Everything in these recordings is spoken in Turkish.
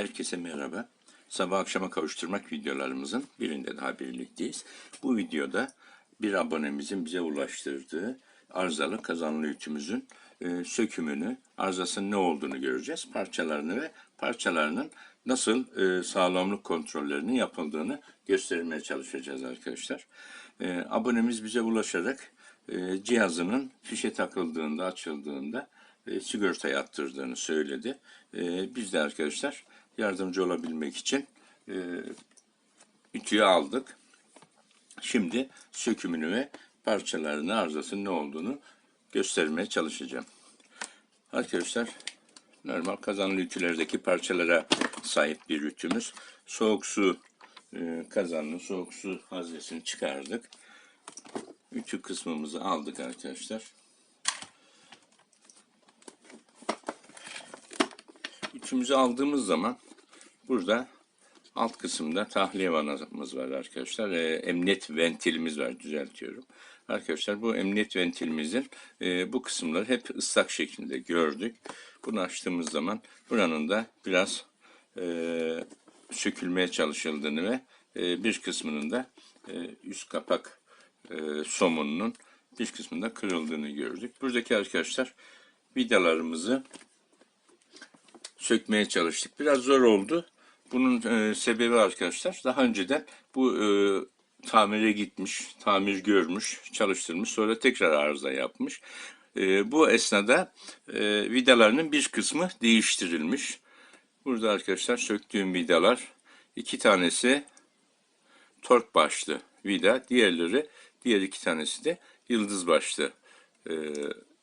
Herkese merhaba. Sabah akşama kavuşturmak videolarımızın birinde daha birlikteyiz. Bu videoda bir abonemizin bize ulaştırdığı arızalı kazanlı ütümüzün e, sökümünü, arızasının ne olduğunu göreceğiz. Parçalarını ve parçalarının nasıl e, sağlamlık kontrollerinin yapıldığını göstermeye çalışacağız arkadaşlar. E, abonemiz bize ulaşarak e, cihazının fişe takıldığında, açıldığında e, sigorta yaptırdığını söyledi. E, biz de arkadaşlar yardımcı olabilmek için e, ütüyü aldık. Şimdi sökümünü ve parçalarını, arızasının ne olduğunu göstermeye çalışacağım. Arkadaşlar normal kazanlı ütülerdeki parçalara sahip bir ütümüz. Soğuk su e, kazanlı soğuk su haznesini çıkardık. Ütü kısmımızı aldık arkadaşlar. Ütümüzü aldığımız zaman burada alt kısımda tahliye vanamız var arkadaşlar. E, emniyet ventilimiz var düzeltiyorum. Arkadaşlar bu emniyet ventilimizin e, bu kısımları hep ıslak şeklinde gördük. Bunu açtığımız zaman buranın da biraz e, sökülmeye çalışıldığını ve e, bir kısmının da e, üst kapak e, somununun bir kısmında kırıldığını gördük. Buradaki arkadaşlar vidalarımızı sökmeye çalıştık. Biraz zor oldu. Bunun e, sebebi arkadaşlar daha önceden bu e, tamire gitmiş, tamir görmüş, çalıştırmış, sonra tekrar arıza yapmış. E, bu esnada e, vidalarının bir kısmı değiştirilmiş. Burada arkadaşlar söktüğüm vidalar iki tanesi tork başlı vida, diğerleri diğer iki tanesi de yıldız başlı e,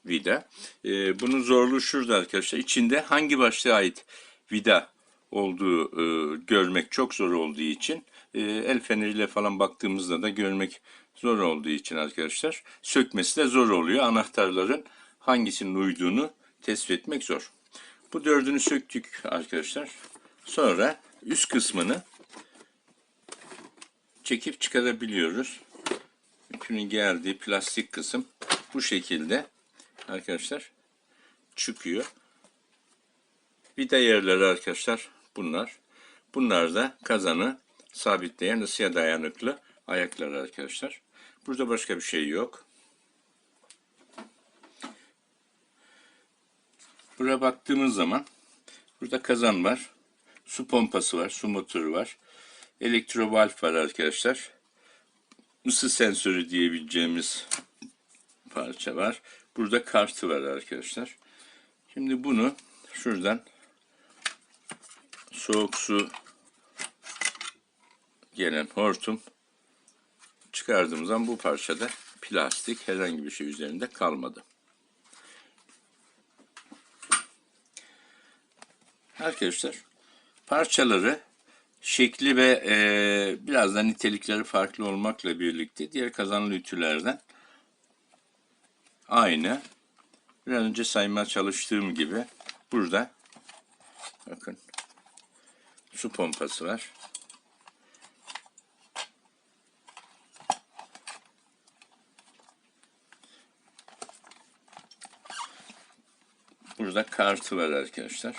vida. E, bunun zorluğu şurada arkadaşlar. İçinde hangi başlığa ait vida olduğu e, görmek çok zor olduğu için e, el feneriyle falan baktığımızda da görmek zor olduğu için arkadaşlar sökmesi de zor oluyor. Anahtarların hangisinin uyduğunu tespit etmek zor. Bu dördünü söktük arkadaşlar. Sonra üst kısmını çekip çıkarabiliyoruz. Ipinin geldiği plastik kısım bu şekilde arkadaşlar çıkıyor. Vida yerleri arkadaşlar bunlar. Bunlar da kazanı sabitleyen ısıya dayanıklı ayaklar arkadaşlar. Burada başka bir şey yok. Buraya baktığımız zaman burada kazan var. Su pompası var, su motoru var. Elektrovalf var arkadaşlar. Isı sensörü diyebileceğimiz parça var. Burada kartı var arkadaşlar. Şimdi bunu şuradan soğuk su gelen hortum çıkardığımız zaman bu parçada plastik herhangi bir şey üzerinde kalmadı. Arkadaşlar parçaları şekli ve e, biraz da nitelikleri farklı olmakla birlikte diğer kazanlı ütülerden aynı. Biraz önce saymaya çalıştığım gibi burada bakın su pompası var. Burada kartı var arkadaşlar.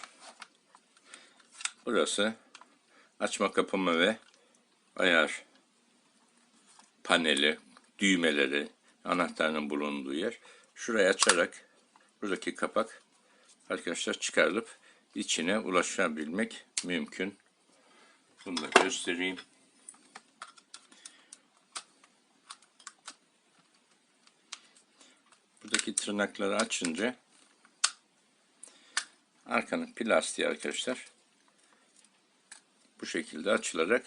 Burası açma kapama ve ayar paneli, düğmeleri, anahtarın bulunduğu yer. Şurayı açarak buradaki kapak arkadaşlar çıkarılıp içine ulaşabilmek mümkün. Bunu da göstereyim. Buradaki tırnakları açınca arkanın plastiği arkadaşlar bu şekilde açılarak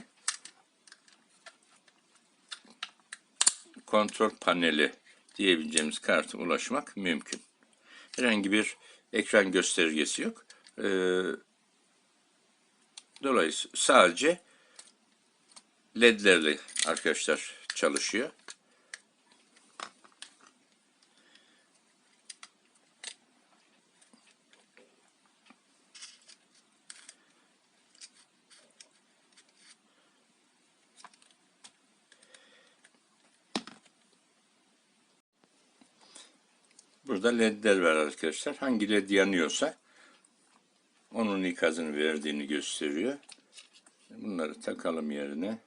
kontrol paneli diyebileceğimiz kartı ulaşmak mümkün. Herhangi bir ekran göstergesi yok. Ee, dolayısıyla sadece ledlerle arkadaşlar çalışıyor. Burada ledler var arkadaşlar. Hangi led yanıyorsa onun ikazını verdiğini gösteriyor. Bunları takalım yerine.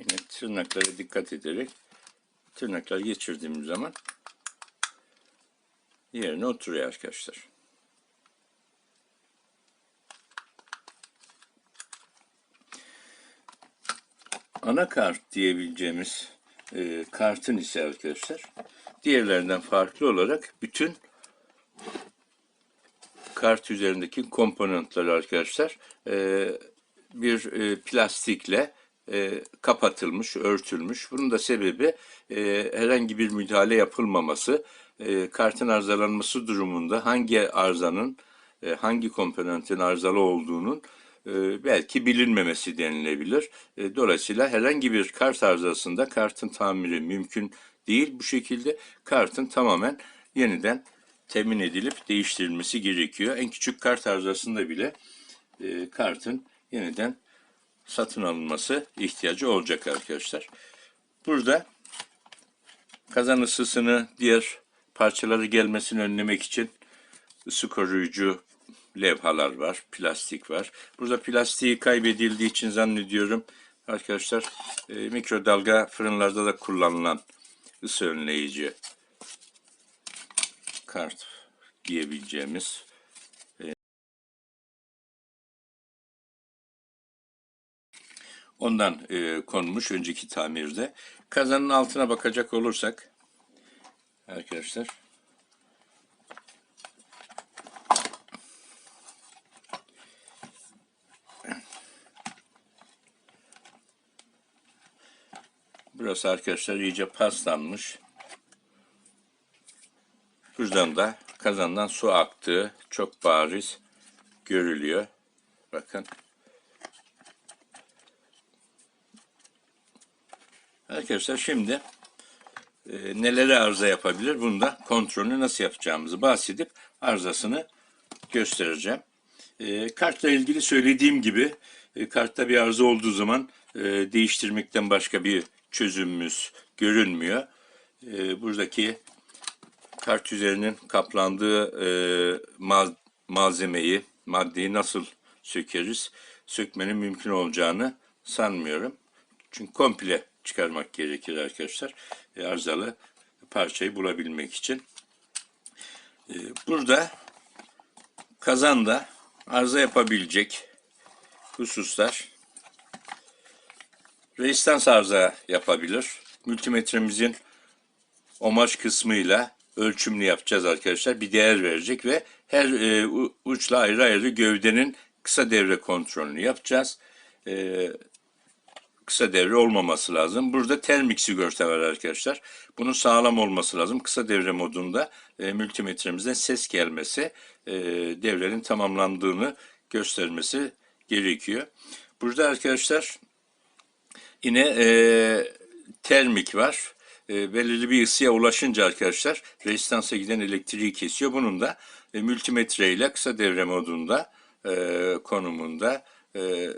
Yine tırnaklara dikkat ederek tırnaklar geçirdiğimiz zaman yerine oturuyor arkadaşlar. Anakart diyebileceğimiz e, kartın ise arkadaşlar diğerlerinden farklı olarak bütün kart üzerindeki komponentleri arkadaşlar e, bir e, plastikle e, kapatılmış, örtülmüş. Bunun da sebebi e, herhangi bir müdahale yapılmaması, e, kartın arızalanması durumunda hangi arızanın, e, hangi komponentin arızalı olduğunun e, belki bilinmemesi denilebilir. E, dolayısıyla herhangi bir kart arızasında kartın tamiri mümkün değil. Bu şekilde kartın tamamen yeniden temin edilip değiştirilmesi gerekiyor. En küçük kart arızasında bile e, kartın yeniden satın alınması ihtiyacı olacak arkadaşlar. Burada kazan ısısını diğer parçaları gelmesini önlemek için ısı koruyucu levhalar var, plastik var. Burada plastiği kaybedildiği için zannediyorum arkadaşlar e, mikrodalga fırınlarda da kullanılan ısı önleyici kart diyebileceğimiz Ondan e, konmuş önceki tamirde. Kazanın altına bakacak olursak arkadaşlar Burası arkadaşlar iyice paslanmış. Buradan da kazandan su aktığı çok bariz görülüyor. Bakın. Arkadaşlar şimdi e, nelere arıza yapabilir? Bunu da kontrolünü nasıl yapacağımızı bahsedip arızasını göstereceğim. E, kartla ilgili söylediğim gibi e, kartta bir arıza olduğu zaman e, değiştirmekten başka bir çözümümüz görünmüyor. E, buradaki kart üzerinin kaplandığı e, mal, malzemeyi, maddeyi nasıl sökeriz? Sökmenin mümkün olacağını sanmıyorum. Çünkü komple çıkarmak gerekir arkadaşlar. E, arızalı parçayı bulabilmek için. E, burada kazanda arıza yapabilecek hususlar rezistans arıza yapabilir. Multimetremizin omaj kısmıyla ölçümünü yapacağız arkadaşlar. Bir değer verecek ve her e, uçla ayrı ayrı gövdenin kısa devre kontrolünü yapacağız. E, kısa devre olmaması lazım. Burada termik sigorta var arkadaşlar. Bunun sağlam olması lazım. Kısa devre modunda e, multimetremizden ses gelmesi e, devrenin tamamlandığını göstermesi gerekiyor. Burada arkadaşlar yine e, termik var. E, belirli bir ısıya ulaşınca arkadaşlar rezistansa giden elektriği kesiyor. Bunun da e, multimetre ile kısa devre modunda e, konumunda e,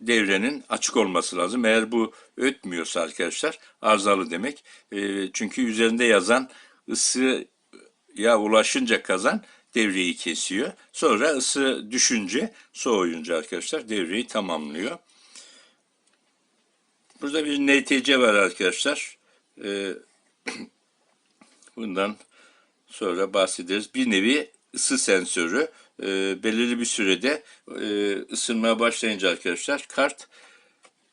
devrenin açık olması lazım. Eğer bu ötmüyorsa arkadaşlar arızalı demek. E, çünkü üzerinde yazan ısıya ulaşınca kazan devreyi kesiyor. Sonra ısı düşünce soğuyunca arkadaşlar devreyi tamamlıyor. Burada bir NTC var arkadaşlar. E, bundan sonra bahsederiz. Bir nevi ısı sensörü e, belirli bir sürede e, ısınmaya başlayınca arkadaşlar kart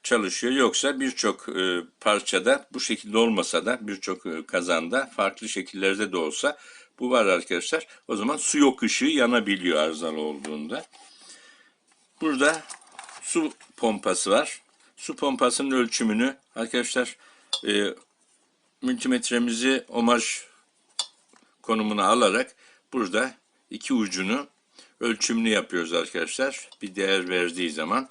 çalışıyor. Yoksa birçok e, parçada bu şekilde olmasa da birçok e, kazanda farklı şekillerde de olsa bu var arkadaşlar. O zaman su yok ışığı yanabiliyor arızalı olduğunda. Burada su pompası var. Su pompasının ölçümünü arkadaşlar e, multimetremizi omaj konumuna alarak burada iki ucunu ölçümünü yapıyoruz arkadaşlar. Bir değer verdiği zaman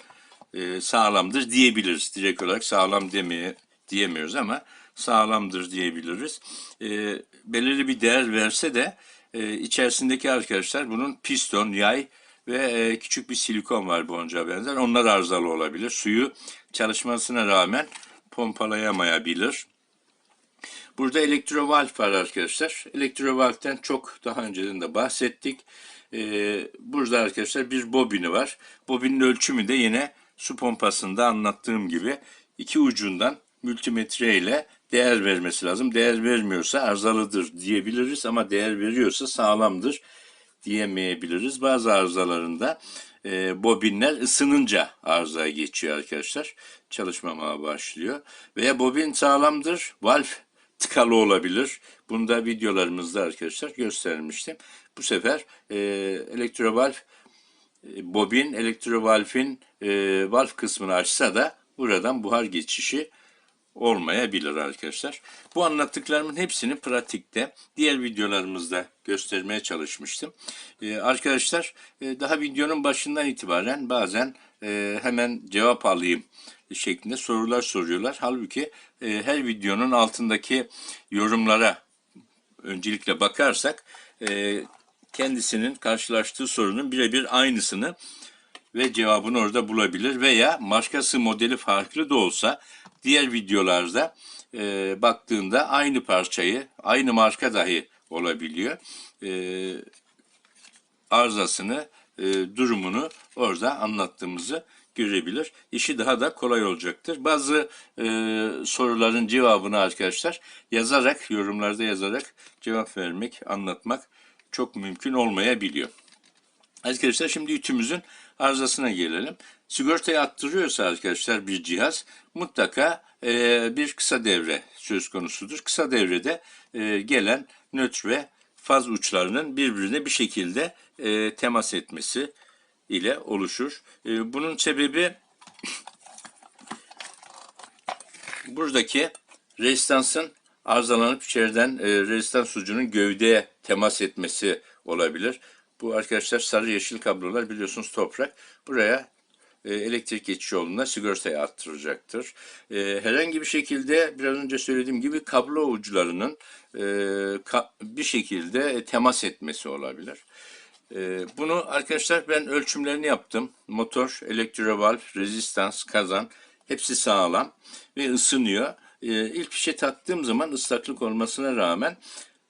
e, sağlamdır diyebiliriz. Direkt olarak sağlam demeye diyemiyoruz ama sağlamdır diyebiliriz. E, belirli bir değer verse de e, içerisindeki arkadaşlar bunun piston, yay ve e, küçük bir silikon var boncuğa benzer. Onlar arızalı olabilir. Suyu çalışmasına rağmen pompalayamayabilir. Burada elektrovalf var arkadaşlar. Elektrovalften çok daha önceden de bahsettik. Ee, burada arkadaşlar bir bobini var. Bobinin ölçümü de yine su pompasında anlattığım gibi iki ucundan multimetre ile değer vermesi lazım. Değer vermiyorsa arızalıdır diyebiliriz ama değer veriyorsa sağlamdır diyemeyebiliriz. Bazı arızalarında e, bobinler ısınınca arızaya geçiyor arkadaşlar. Çalışmamaya başlıyor. Veya bobin sağlamdır, valf tıkalı olabilir. Bunu da videolarımızda arkadaşlar göstermiştim. Bu sefer e, elektrovalf e, bobin elektrovalfin e, valf kısmını açsa da buradan buhar geçişi olmayabilir arkadaşlar. Bu anlattıklarımın hepsini pratikte diğer videolarımızda göstermeye çalışmıştım. Ee, arkadaşlar e, daha videonun başından itibaren bazen e, hemen cevap alayım şeklinde sorular soruyorlar. Halbuki e, her videonun altındaki yorumlara öncelikle bakarsak e, kendisinin karşılaştığı sorunun birebir aynısını ve cevabını orada bulabilir veya markası modeli farklı da olsa diğer videolarda e, baktığında aynı parçayı aynı marka dahi olabiliyor. E, arızasını, e, durumunu orada anlattığımızı görebilir. İşi daha da kolay olacaktır. Bazı e, soruların cevabını arkadaşlar yazarak, yorumlarda yazarak cevap vermek, anlatmak çok mümkün olmayabiliyor. Arkadaşlar şimdi ütümüzün arızasına gelelim. Sigortaya attırıyorsa arkadaşlar bir cihaz mutlaka e, bir kısa devre söz konusudur. Kısa devrede e, gelen nötr ve faz uçlarının birbirine bir şekilde e, temas etmesi ile oluşur. E, bunun sebebi buradaki rezistansın arızalanıp içeriden e, rezistans ucunun gövdeye temas etmesi olabilir. Bu arkadaşlar sarı yeşil kablolar biliyorsunuz toprak. Buraya elektrik geçiş yolunda sigortaya attıracaktır. E, herhangi bir şekilde biraz önce söylediğim gibi kablo uçlarının e, bir şekilde temas etmesi olabilir. E, bunu arkadaşlar ben ölçümlerini yaptım. Motor, elektrovalf, rezistans, kazan hepsi sağlam ve ısınıyor. E, ilk fişe taktığım zaman ıslaklık olmasına rağmen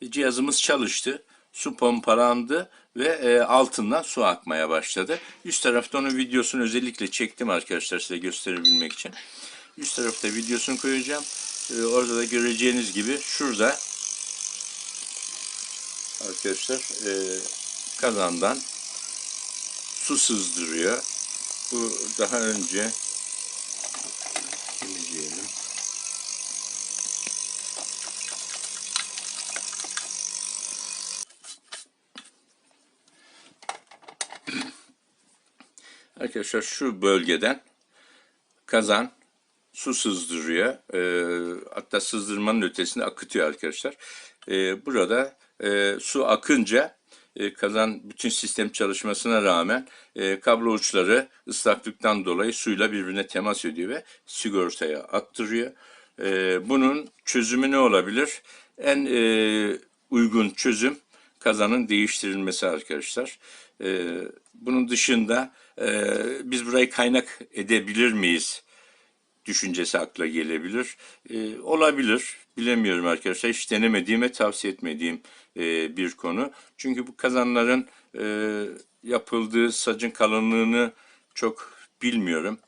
e, cihazımız çalıştı. Su pompalandı ve e, altından su akmaya başladı. Üst tarafta onun videosunu özellikle çektim arkadaşlar size gösterebilmek için. Üst tarafta videosunu koyacağım. E, orada da göreceğiniz gibi şurada arkadaşlar e, kazandan su sızdırıyor. Bu daha önce Arkadaşlar şu bölgeden kazan su sızdırıyor. E, hatta sızdırmanın ötesinde akıtıyor arkadaşlar. E, burada e, su akınca e, kazan bütün sistem çalışmasına rağmen e, kablo uçları ıslaklıktan dolayı suyla birbirine temas ediyor ve sigortaya attırıyor. E, bunun çözümü ne olabilir? En e, uygun çözüm kazanın değiştirilmesi arkadaşlar. E, bunun dışında e, biz burayı kaynak edebilir miyiz? düşüncesi akla gelebilir. E, olabilir. Bilemiyorum arkadaşlar. Hiç denemediğime tavsiye etmediğim e, bir konu. Çünkü bu kazanların e, yapıldığı sacın kalınlığını çok bilmiyorum.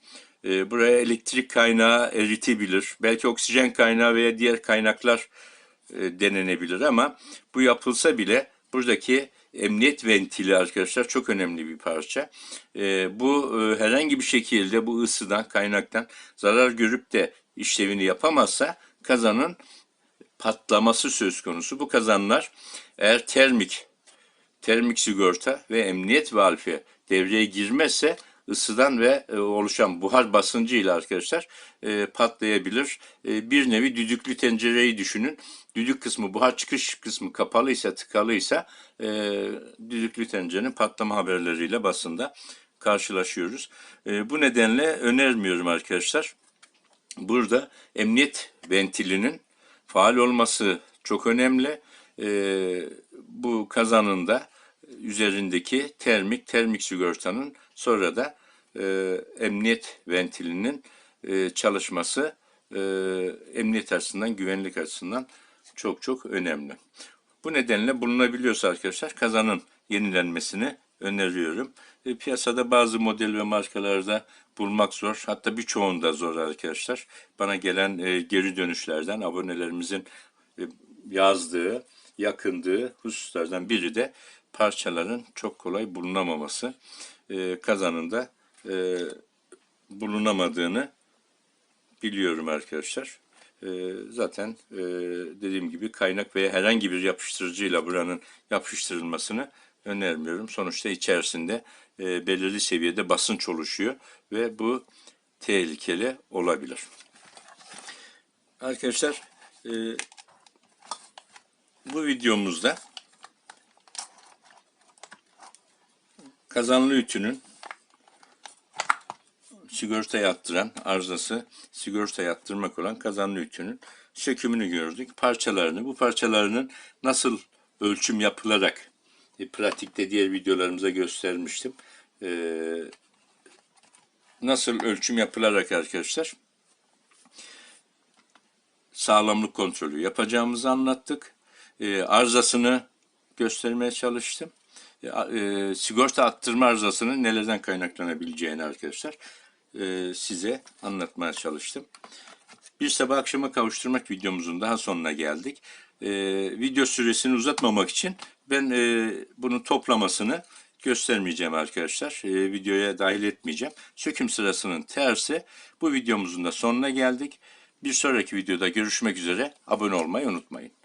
E, buraya elektrik kaynağı eritebilir. Belki oksijen kaynağı veya diğer kaynaklar e, denenebilir ama bu yapılsa bile buradaki emniyet ventili arkadaşlar çok önemli bir parça. E, bu e, herhangi bir şekilde bu ısıdan kaynaktan zarar görüp de işlevini yapamazsa kazanın patlaması söz konusu. Bu kazanlar eğer termik termik sigorta ve emniyet valfi devreye girmezse ısıdan ve e, oluşan buhar basıncı ile arkadaşlar e, patlayabilir. E, bir nevi düdüklü tencereyi düşünün. Düdük kısmı buhar çıkış kısmı kapalıysa tıkalıysa e, düdüklü tencerenin patlama haberleriyle basında karşılaşıyoruz. E, bu nedenle önermiyorum arkadaşlar. Burada emniyet ventilinin faal olması çok önemli. E, bu kazanın da üzerindeki termik termik sigortanın sonra da e, emniyet ventilinin e, çalışması e, emniyet açısından, güvenlik açısından çok çok önemli. Bu nedenle bulunabiliyorsa arkadaşlar kazanın yenilenmesini öneriyorum. E, piyasada bazı model ve markalarda bulmak zor. Hatta birçoğunda zor arkadaşlar. Bana gelen e, geri dönüşlerden abonelerimizin e, yazdığı, yakındığı hususlardan biri de parçaların çok kolay bulunamaması. E, kazanında e, bulunamadığını biliyorum arkadaşlar. E, zaten e, dediğim gibi kaynak veya herhangi bir yapıştırıcıyla buranın yapıştırılmasını önermiyorum. Sonuçta içerisinde e, belirli seviyede basınç oluşuyor ve bu tehlikeli olabilir. Arkadaşlar e, bu videomuzda kazanlı ütünün sigorta yattıran arızası sigorta yattırmak olan kazanlı ütünün sökümünü gördük. Parçalarını, bu parçalarının nasıl ölçüm yapılarak e, pratikte diğer videolarımıza göstermiştim. E, nasıl ölçüm yapılarak arkadaşlar sağlamlık kontrolü yapacağımızı anlattık. E, arızasını göstermeye çalıştım. E, e, sigorta attırma arızasının nelerden kaynaklanabileceğini arkadaşlar e, size anlatmaya çalıştım. Bir sabah akşama kavuşturmak videomuzun daha sonuna geldik. E, video süresini uzatmamak için ben e, bunun toplamasını göstermeyeceğim arkadaşlar. Videoya dahil etmeyeceğim. Söküm sırasının tersi. Bu videomuzun da sonuna geldik. Bir sonraki videoda görüşmek üzere. Abone olmayı unutmayın.